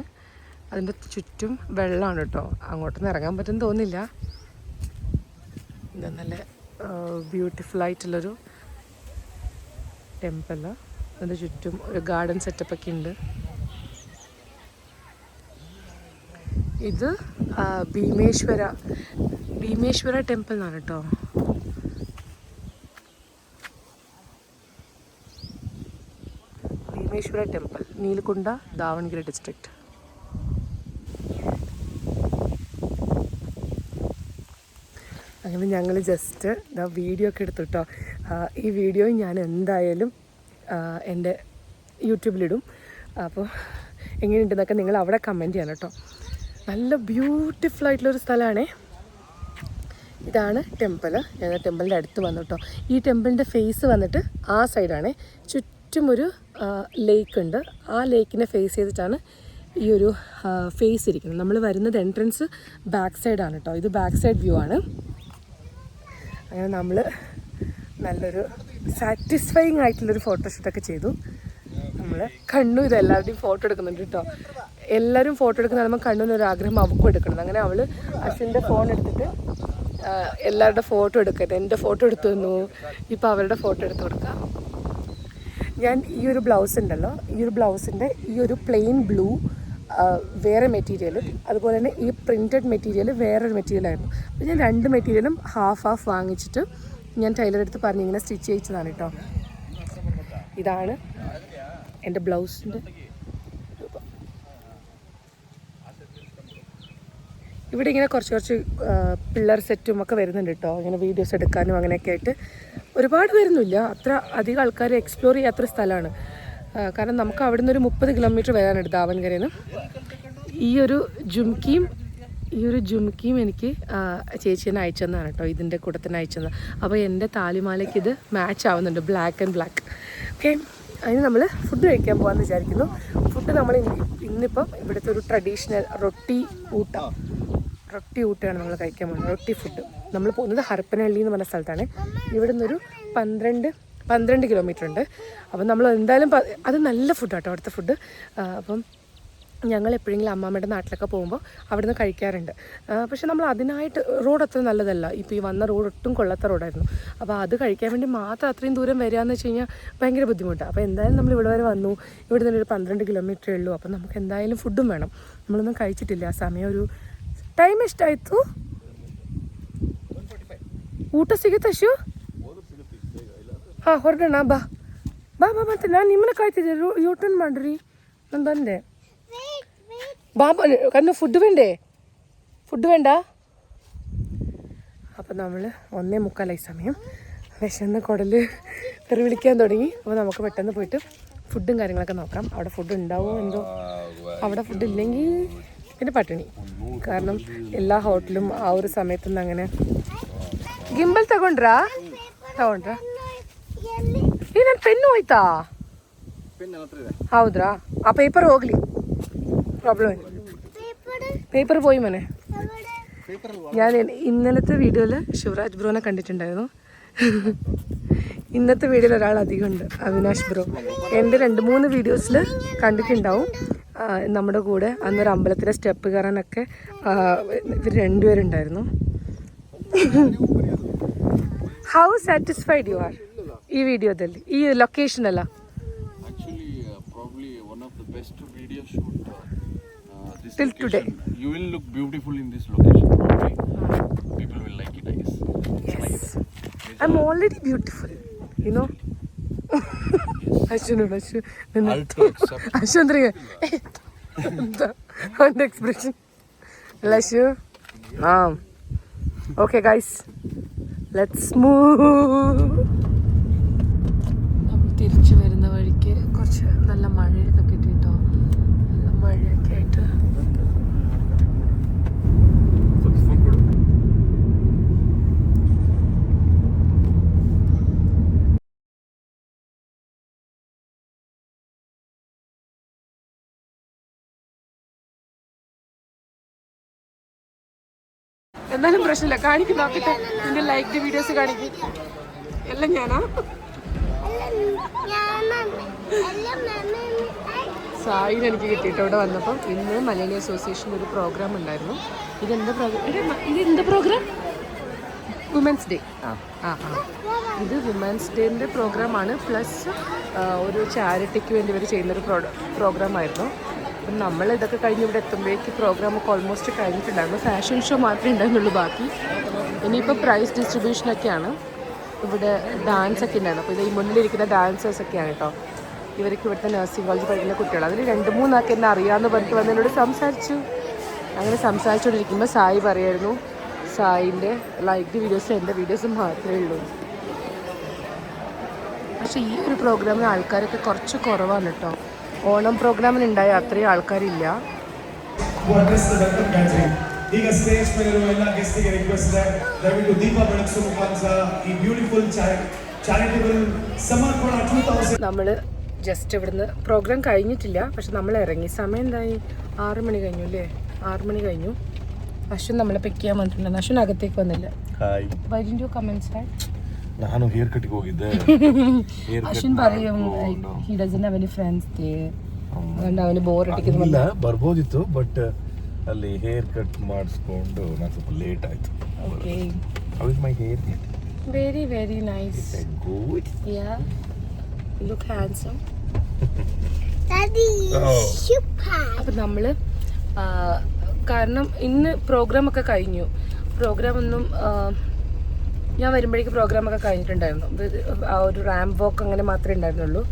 അതിന്റെ ചുറ്റും വെള്ളമാണ് കേട്ടോ. അങ്ങോട്ടൊന്നും ഇറങ്ങാൻ പറ്റുമെന്ന് തോന്നില്ല ഇത് നല്ല ബ്യൂട്ടിഫുൾ ആയിട്ടുള്ളൊരു ടെമ്പിൾ അതിന്റെ ചുറ്റും ഒരു ഗാർഡൻ സെറ്റപ്പ് ഒക്കെ ഉണ്ട്. ഇത് ഭീമേശ്വര ഭീമേശ്വര ടെമ്പിൾ എന്നാണ് കേട്ടോ ഭീമേശ്വര ടെമ്പിൾ നീലക്കുണ്ട ദാവൺഗിരി ഡിസ്ട്രിക്റ്റ് അങ്ങനെ ഞങ്ങൾ ജസ്റ്റ് ഇതാ വീഡിയോ ഒക്കെ എടുത്തു കേട്ടോ ഈ വീഡിയോ ഞാൻ എന്തായാലും എന്റെ യൂട്യൂബിലിടും അപ്പോൾ എങ്ങനെയുണ്ടെന്നൊക്കെ നിങ്ങൾ അവിടെ കമന്റ് ചെയ്യണം കേട്ടോ നല്ല ബ്യൂട്ടിഫുൾ ആയിട്ടുള്ളൊരു സ്ഥലമാണേ. ഇതാണ് ടെമ്പിൾ ഞാൻ ടെമ്പിളിന്റെ അടുത്ത് വന്നു കേട്ടോ ഈ ടെമ്പിളിന്റെ ഫേസ് വന്നിട്ട് ആ സൈഡാണേ ചുറ്റും ഒരു ലേക്ക് ഉണ്ട്. ആ ലേക്കിനെ ഫേസ് ചെയ്തിട്ടാണ് ഈ ഒരു ഫേസ് ഇരിക്കുന്നത്. നമ്മൾ വരുന്നത് എൻട്രൻസ് ബാക്ക് സൈഡാണ് കേട്ടോ ഇത് ബാക്ക് സൈഡ് വ്യൂ ആണ്. അങ്ങനെ നമ്മൾ നല്ലൊരു സാറ്റിസ്ഫൈങ് ആയിട്ടുള്ളൊരു ഫോട്ടോഷൂട്ടൊക്കെ ചെയ്തു. നമ്മൾ കണ്ണു ഇത് എല്ലാവരുടെയും ഫോട്ടോ എടുക്കുന്നുണ്ട് കേട്ടോ എല്ലാവരും ഫോട്ടോ എടുക്കുന്ന നമ്മൾ കണ്ണുവിന് ഒരു ആഗ്രഹം അവക്കും എടുക്കണം. അങ്ങനെ അവൾ അശ്വിന്റെ ഫോൺ എടുത്തിട്ട് എല്ലാവരുടെ ഫോട്ടോ എടുക്കട്ടെ. എന്റെ ഫോട്ടോ എടുത്തു തന്നു. ഇപ്പോൾ അവരുടെ ഫോട്ടോ എടുത്ത് കൊടുക്കാം. ഞാൻ ഈ ഒരു ബ്ലൗസ് ഉണ്ടല്ലോ. ഈ ഒരു ബ്ലൗസിന്റെ ഈ ഒരു പ്ലെയിൻ ബ്ലൂ വേറെ മെറ്റീരിയലും അതുപോലെ തന്നെ ഈ പ്രിന്റഡ് മെറ്റീരിയൽ വേറൊരു മെറ്റീരിയലായിരുന്നു അപ്പോൾ ഞാൻ രണ്ട് മെറ്റീരിയലും ഹാഫ് ഹാഫ് വാങ്ങിച്ചിട്ട് ഞാൻ ടൈലർ എടുത്ത് പറഞ്ഞ് ഇങ്ങനെ സ്റ്റിച്ച് ചെയ്യിച്ചതാണ് കേട്ടോ ഇതാണ് എന്റെ ബ്ലൗസിന്റെ ഇവിടെ ഇങ്ങനെ കുറച്ച് കുറച്ച് പിള്ളർ സെറ്റും ഒക്കെ വരുന്നുണ്ട് കേട്ടോ ഇങ്ങനെ വീഡിയോസ് എടുക്കാനും അങ്ങനെയൊക്കെ ആയിട്ട്. ഒരുപാട് വരുന്നില്ല അത്ര അധികം ആൾക്കാർ എക്സ്പ്ലോർ ചെയ്യാത്തൊരു സ്ഥലമാണ്. കാരണം നമുക്ക് അവിടെ നിന്ന് ഒരു മുപ്പത് കിലോമീറ്റർ വരാനുണ്ട് ദാവൻകരയിൽ നിന്ന്. ഈ ഒരു ജുംക്കിയും ഈ ഒരു ജുംക്കിയും എനിക്ക് ചേച്ചീനെ അയച്ചെന്നാണ് കേട്ടോ ഇതിന്റെ കൂടെ തന്നെ അയച്ചെന്ന്. അപ്പോൾ എന്റെ താലിമാലയ്ക്ക് ഇത് മാച്ച് ആവുന്നുണ്ട് ബ്ലാക്ക് ആൻഡ് ബ്ലാക്ക് ഓക്കെ അതിന് നമ്മൾ ഫുഡ് കഴിക്കാൻ പോകാമെന്ന് വിചാരിക്കുന്നു. ഫുഡ് നമ്മൾ ഇന്ന് ഇന്നിപ്പം ഇവിടുത്തെ ഒരു ട്രഡീഷണൽ റൊട്ടി ഊട്ട. റൊട്ടി ഊട്ടയാണ് നമ്മൾ കഴിക്കാൻ പോകുന്നത് റൊട്ടി ഫുഡ് നമ്മൾ പോകുന്നത് ഹരപ്പനഹള്ളി എന്ന് പറഞ്ഞ സ്ഥലത്താണ്. ഇവിടെ നിന്നൊരു പന്ത്രണ്ട് പന്ത്രണ്ട് കിലോമീറ്റർ ഉണ്ട് അപ്പം നമ്മൾ എന്തായാലും പ- അത് നല്ല ഫുഡാട്ടോ അവിടുത്തെ ഫുഡ് അപ്പം ഞങ്ങൾ എപ്പോഴെങ്കിലും അമ്മാമ്മയുടെ നാട്ടിലൊക്കെ പോകുമ്പോൾ അവിടുന്ന് കഴിക്കാറുണ്ട് ആ, പക്ഷെ നമ്മൾ അതിനായിട്ട് റോഡ് അത്ര നല്ലതല്ല ഇപ്പോൾ ഈ വന്ന റോഡ് ഒട്ടും കൊള്ളാത്ത റോഡായിരുന്നു അപ്പോൾ അത് കഴിക്കാൻ വേണ്ടി മാത്രം അത്രയും ദൂരം വരികയെന്ന് വെച്ച് കഴിഞ്ഞാൽ ഭയങ്കര ബുദ്ധിമുട്ടാണ് അപ്പോൾ എന്തായാലും നമ്മൾ ഇവിടെ വരെ വന്നു ഇവിടെ നിന്ന് ഒരു പന്ത്രണ്ട് കിലോമീറ്ററേ ഉള്ളൂ അപ്പോൾ നമുക്ക് എന്തായാലും ഫുഡും വേണം നമ്മളൊന്നും കഴിച്ചിട്ടില്ല ಆ ಸಮಯ ഒരു ಟೈಮ್ ಎಷ್ಟಾಯಿತು ಊಟ ಸಿಗುತ್ತೆ ಅಶು ಹಾಂ ಹೊರಡೋಣ ಬಾ ಬಾ ಬಾ ಮತ್ತೆ ನಾನು ನಿಮ್ಮನ್ನ ಕಾಯ್ತಿದ್ದೆ ಯೂ ಟರ್ನ್ ಮಾಡ್ರಿ ನಾನು ಬಂದೆ ബാ കണ്ണു ഫുഡ് വേണ്ടേ ഫുഡ് വേണ്ട അപ്പം നമ്മൾ ഒന്നേ മുക്കാലായി സമയം വിശന്ന് കുടല് തെറി വിളിക്കാൻ തുടങ്ങി അപ്പോൾ നമുക്ക് പെട്ടെന്ന് പോയിട്ട് ഫുഡും കാര്യങ്ങളൊക്കെ നോക്കാം അവിടെ ഫുഡ് ഉണ്ടാവുമോ എന്തോ അവിടെ ഫുഡ് ഇല്ലെങ്കിൽ പിന്നെ പട്ടിണി കാരണം എല്ലാ ഹോട്ടലും ആ ഒരു സമയത്തൊന്നും അങ്ങനെ ಗಿಂಬಲ್ ತಗೊಂಡ್ರಾ ತಗೊಂಡ್ರಾ ಈ ನನ್ನ ಪೆನ್ನು ಹೋಯ್ತಾ ಹೌದ್ರಾ ಆ ಪೇಪರ್ ಹೋಗ್ಲಿ പ്രോബ്ലം പേപ്പർ പോയി മോനെ ഞാൻ ഇ- ഇന്നലത്തെ വീഡിയോയിൽ ശിവരാജ് ബ്രോനെ കണ്ടിട്ടുണ്ടായിരുന്നു ഇന്നത്തെ വീഡിയോയിൽ ഒരാൾ അധികമുണ്ട് അവിനാഷ് ബ്രോ എൻ്റെ രണ്ട് മൂന്ന് വീഡിയോസിൽ കണ്ടിട്ടുണ്ടാവും ആ, നമ്മുടെ കൂടെ അന്നൊരു അമ്പലത്തിലെ സ്റ്റെപ്പ് കയറാനൊക്കെ ആ, ഇവർ രണ്ടുപേരുണ്ടായിരുന്നു ഹൗ സാറ്റിസ്ഫൈഡ് യു ആർ ಈ ವಿಡಿಯೋದಲ್ಲಿ ಈ ಲೊಕೇಶನ್ ಅಲ್ಲ Till today. You will look beautiful in this location. Probably. People will like it, I guess. Yes. I'm already beautiful. You know. ಅಶ್ವಿನ ಅಶ್ವಿನ ಅಶ್ವಂತ್ರಿಗೆ ಅಂತ ಒಂದು ಎಕ್ಸ್ಪ್ರೆಷನ್ ಅಲ್ಲ ಅಶ್ವ ಹಾಂ ಓಕೆ ಗಾಯ್ಸ್ ಲೆಟ್ಸ್ ಮೂವ್ എന്നാലും പ്രശ്നമില്ല. കാണിക്കും നോക്കട്ടെ നിന്റെ ലൈക്ക് വീഡിയോസ് കാണിക്കും. എല്ലാം ഞാനാ? സായിന് എനിക്ക് കിട്ടിയിട്ട് ഇവിടെ വന്നപ്പം. ഇന്ന് മലയാളി അസോസിയേഷൻ ഒരു പ്രോഗ്രാം ഉണ്ടായിരുന്നു. ഇതെന്താ പ്രോഗ്രാം ഇത് എന്ത് പ്രോഗ്രാം വുമൻസ് ഡേ ആ. ആ ആ. ഇത് വുമൻസ് ഡേന്റെ പ്രോഗ്രാമാണ് പ്ലസ് ഒരു ചാരിറ്റിക്ക് വേണ്ടി ഇവർ ചെയ്യുന്നൊരു പ്രോ പ്രോഗ്രാമായിരുന്നു അപ്പം നമ്മൾ ഇതൊക്കെ കഴിഞ്ഞ് ഇവിടെ എത്തുമ്പോഴേക്ക് പ്രോഗ്രാം ഒക്കെ ഓൾമോസ്റ്റ് കഴിഞ്ഞിട്ടുണ്ടായിരുന്നു ഫാഷൻ ഷോ മാത്രമേ ഉണ്ടായിരുന്നുള്ളൂ ബാക്കി. ഇനിയിപ്പോൾ പ്രൈസ് ഡിസ്ട്രിബ്യൂഷനൊക്കെയാണ് ഇവിടെ ഡാൻസ് ഒക്കെ ഉണ്ടായിരുന്നു. അപ്പോൾ ഇത് ഈ മുന്നിലിരിക്കുന്ന ഡാൻസേഴ്സ് ഒക്കെയാണ് കേട്ടോ. ഇവർക്ക് ഇവിടുത്തെ നഴ്സിംഗ് കോളേജ് പഠിക്കുന്ന കുട്ടികൾ. അതിൽ രണ്ട് മൂന്നാൾക്ക് എന്നെ അറിയാമെന്ന് പറഞ്ഞിട്ട് വന്ന് എന്നോട് സംസാരിച്ചു. അങ്ങനെ സംസാരിച്ചുകൊണ്ടിരിക്കുമ്പോൾ സായി പറയായിരുന്നു സായിന്റെ ലൈക്ക് വീഡിയോസ് എന്റെ വീഡിയോസ് മാത്രമേ ഉള്ളൂ. പക്ഷേ ഈ ഒരു പ്രോഗ്രാമിന് ആൾക്കാരൊക്കെ കുറച്ച് കുറവാണ് കേട്ടോ. ഓണം പ്രോഗ്രാമിനുണ്ടായ അത്രയും ആൾക്കാരില്ല ಅಡ್ರೆಸ್ ದ ವೆಲ್ಕಮ್ ಗ್ಯಾದರಿಂಗ್ ಈಗ ಸ್ಟೇಜ್ ಮೇಲಿರುವ ಎಲ್ಲ ಗೆಸ್ಟಿಗೆ ರಿಕ್ವೆಸ್ಟ್ ಇದೆ ದಯವಿಟ್ಟು ದೀಪ ಬೆಳಗಿಸುವ ಮುಖಾಂತರ ಈ beautiful charitable Samarpana two thousand നമ്മൾ ജസ്റ്റ് ഇവിടുന്ന് പ്രോഗ്രാം കഴിഞ്ഞിട്ടില്ല പക്ഷെ നമ്മൾ ഇറങ്ങി സമയം എന്തായി ആറ് മണി കഴിഞ്ഞു അല്ലേ ആറ് മണി കഴിഞ്ഞു അശ്വിൻ നമ്മളെ പിക്ക് ചെയ്യാൻ വന്നിട്ടുണ്ടായിരുന്നു അശ്വിൻ അകത്തേക്ക് വന്നില്ല ಹಾಯ್ വൈകിൻ്റെ കമൻസ് ನಾನು ಹೇರ್ ಕಟ್ಗೆ ಹೋಗಿದ್ದೆ ಹೇರ್ അശ്വിൻ പറയും he doesn't have any friends അതുകൊണ്ട് അവന് ബോർ അടിക്കുന്നു ಇಲ್ಲ ಬರ್ಬೋದಿತ್ತು ಬಟ್ ಅಲ್ಲಿ ಹೇರ್ ಕಟ್ ಮಾಡಿಸ್ಕೊಂಡು ನಾನು ಸ್ವಲ್ಪ ಲೇಟ್ ಆಯ್ತು okay how is my hair very very nice good yeah look handsome അപ്പം നമ്മൾ കാരണം ഇന്ന് പ്രോഗ്രാം ഒക്കെ കഴിഞ്ഞു പ്രോഗ്രാം ഒന്നും ആ, ഞാൻ വരുമ്പോഴേക്ക് പ്രോഗ്രാമൊക്കെ കഴിഞ്ഞിട്ടുണ്ടായിരുന്നു. ആ ഒരു റാം വോക്ക് അങ്ങനെ മാത്രമേ ഉണ്ടായിരുന്നുള്ളൂ.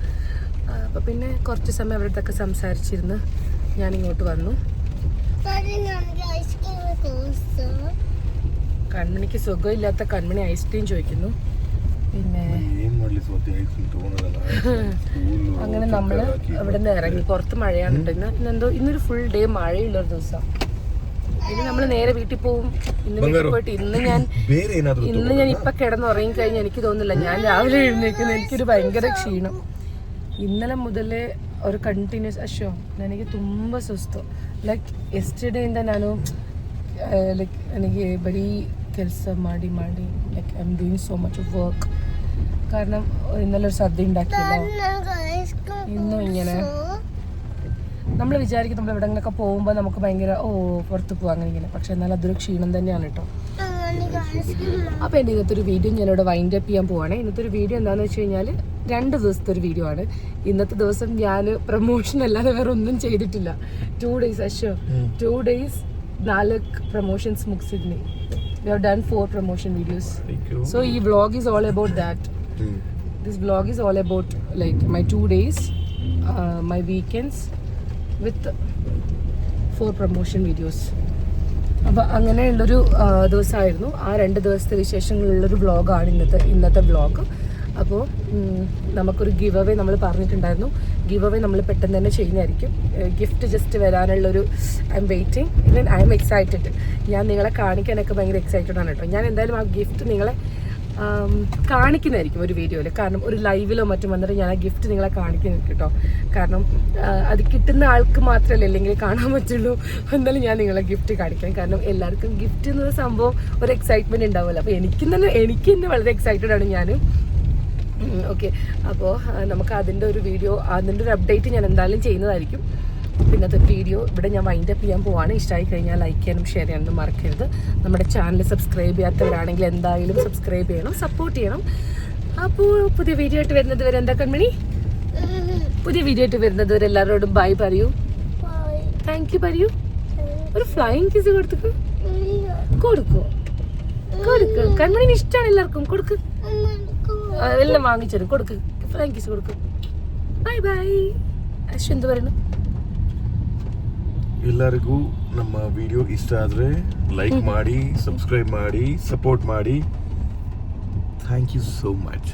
അപ്പോൾ പിന്നെ കുറച്ച് സമയം അവരുടെ സംസാരിച്ചിരുന്ന് ഞാൻ ഇങ്ങോട്ട് വന്നു. കൺമണിക്ക് സുഖമില്ലാത്ത കൺമണി ഐസ്ക്രീം ചോദിക്കുന്നു. പിന്നെ അങ്ങനെ നമ്മൾ അവിടെ നിന്ന് ഇറങ്ങി. പുറത്ത് മഴയാണെന്നുണ്ടെങ്കിൽ ഇന്നെന്തോ ഇന്നൊരു ഫുൾ ഡേ മഴയുള്ള ഒരു ദിവസം. ഇനി നമ്മൾ നേരെ വീട്ടിൽ പോവും ഇന്ന് വീട്ടിൽ പോയിട്ട് ഇന്ന് ഞാൻ ಬೇರೆ ಏನಾದ್ರು ഇന്ന് ഞാൻ ഇപ്പൊ കിടന്നുറങ്ങി കഴിഞ്ഞാൽ എനിക്ക് തോന്നുന്നില്ല ഞാൻ രാവിലെ എഴുന്നേക്കുന്ന എനിക്കൊരു ഭയങ്കര ക്ഷീണം ഇന്നലെ മുതലേ ഒരു ಕಂಟಿನ್ಯೂಸ್ ಅಶೋ ನನಗೆ ತುಂಬ ಸುಸ್ತು ಲೈಕ್ ಎಸ್ಟರ್ಡೇಯಿಂದ ನಾನು ಲೈಕ್ ನನಗೆ ಬರೀ ಕೆಲಸ ಮಾಡಿ ಮಾಡಿ like I am doing so much work കാരണം ഇന്നലെ ഒരു സദ്യ ഉണ്ടാക്കിയല്ലോ ഇന്നും ഇങ്ങനെ നമ്മൾ വിചാരിക്കും നമ്മൾ എവിടെങ്കിലൊക്കെ പോകുമ്പോൾ നമുക്ക് ഭയങ്കര ഓ പുറത്ത് പോകാം അങ്ങനെ ഇങ്ങനെ. പക്ഷെ എന്നാൽ അതൊരു ക്ഷീണം തന്നെയാണ് കേട്ടോ. അപ്പോൾ എന്റെ ഇന്നത്തെ ഒരു വീഡിയോ ഞാനിവിടെ വൈൻഡ് അപ്പ് ചെയ്യാൻ പോവാണ്. ഇന്നത്തെ ഒരു വീഡിയോ എന്താന്ന് വെച്ച് കഴിഞ്ഞാൽ രണ്ട് ദിവസത്തെ ഒരു വീഡിയോ ആണ്. ഇന്നത്തെ ദിവസം ഞാൻ പ്രൊമോഷൻ അല്ലാതെ വേറെ ഒന്നും ചെയ്തിട്ടില്ല. ടു ഡേയ്സ് അശോ ടു ഡേയ്സ് നാല് promotions മുക്സിഡ്നി we have done four promotion videos so ഈ vlog is all about that this vlog is all about like my two days my weekends weekends for promotion videos. അപ്പോൾ അങ്ങനെയുള്ളൊരു ദിവസമായിരുന്നു. ആ രണ്ട് ദിവസത്തെ വിശേഷങ്ങളുള്ളൊരു വ്ളോഗാണ് ഇന്നത്തെ ഇന്നത്തെ വ്ളോഗ് അപ്പോൾ നമുക്കൊരു ഗിവ് അവേ നമ്മൾ പറഞ്ഞിട്ടുണ്ടായിരുന്നു. ഗിവ് അവേ നമ്മൾ പെട്ടെന്ന് തന്നെ ചെയ്യുന്നതായിരിക്കും. Gift just വരാനുള്ളൊരു I am waiting I am excited ഞാൻ നിങ്ങളെ കാണിക്കാനൊക്കെ ഭയങ്കര എക്സൈറ്റഡ് ആണ് കേട്ടോ. ഞാൻ എന്തായാലും ആ ഗിഫ്റ്റ് നിങ്ങളെ കാണിക്കുന്നതായിരിക്കും ഒരു വീഡിയോയിൽ കാരണം ഒരു ലൈവിലോ മറ്റും വന്നിട്ട് ഞാൻ ആ ഗിഫ്റ്റ് നിങ്ങളെ കാണിക്കുന്നു കേട്ടോ. കാരണം അത് കിട്ടുന്ന ആൾക്ക് മാത്രമല്ല അല്ലെങ്കിൽ കാണാൻ പറ്റുള്ളൂ. എന്നാലും ഞാൻ നിങ്ങളെ ഗിഫ്റ്റ് കാണിക്കാം. കാരണം എല്ലാവർക്കും ഗിഫ്റ്റ് എന്ന സംഭവം ഒരു എക്സൈറ്റ്മെന്റ് ഉണ്ടാവുമല്ലോ. അപ്പോൾ എനിക്ക് തന്നെ എനിക്ക് തന്നെ വളരെ എക്സൈറ്റഡ് ആണ് ഞാൻ ഓക്കെ അപ്പോൾ നമുക്ക് അതിന്റെ ഒരു വീഡിയോ അതിന്റെ ഒരു അപ്ഡേറ്റ് ഞാൻ എന്തായാലും ചെയ്യുന്നതായിരിക്കും. പിന്നത്തെ വീഡിയോ ഇവിടെ ഞാൻ വൈൻഡ് അപ്പ് ചെയ്യാൻ പോവാണ്. ഇഷ്ടമായി കഴിഞ്ഞാൽ ലൈക്ക് ചെയ്യാനും ഷെയർ ചെയ്യാനും മറക്കരുത്. നമ്മുടെ ചാനൽ സബ്സ്ക്രൈബ് ചെയ്യാത്തവരാണെങ്കിൽ എന്തായാലും സബ്സ്ക്രൈബ് ചെയ്യണം സപ്പോർട്ട് ചെയ്യണം. അപ്പോൾ പുതിയ വീഡിയോ ആയിട്ട് വരുന്നത് വരെ എന്താ കൺമണി? പുതിയ വീഡിയോ ആയിട്ട് വരുന്നത് വരെ എല്ലാവരോടും ബൈ പറയൂ. താങ്ക് യു പറയൂ. ഒരു ഫ്ലൈങ് കിസ് കൊടുത്തു. കൊടുക്കോ? കൊടുക്ക്. കൺമണിന് ഇഷ്ടമാണ് എല്ലാവർക്കും. കൊടുക്ക്. എല്ലാം വാങ്ങിച്ചു കൊടുക്ക്. ഫ്ലൈങ് കിസ് കൊടുക്ക്. ബൈ ബൈ അശ്വന്ത് പറയണം ಎಲ್ಲರಿಗೂ ನಮ್ಮ ವಿಡಿಯೋ ಇಷ್ಟ ಆದರೆ ಲೈಕ್ ಮಾಡಿ ಸಬ್ಸ್ಕ್ರೈಬ್ ಮಾಡಿ ಸಪೋರ್ಟ್ ಮಾಡಿ. Thank you so much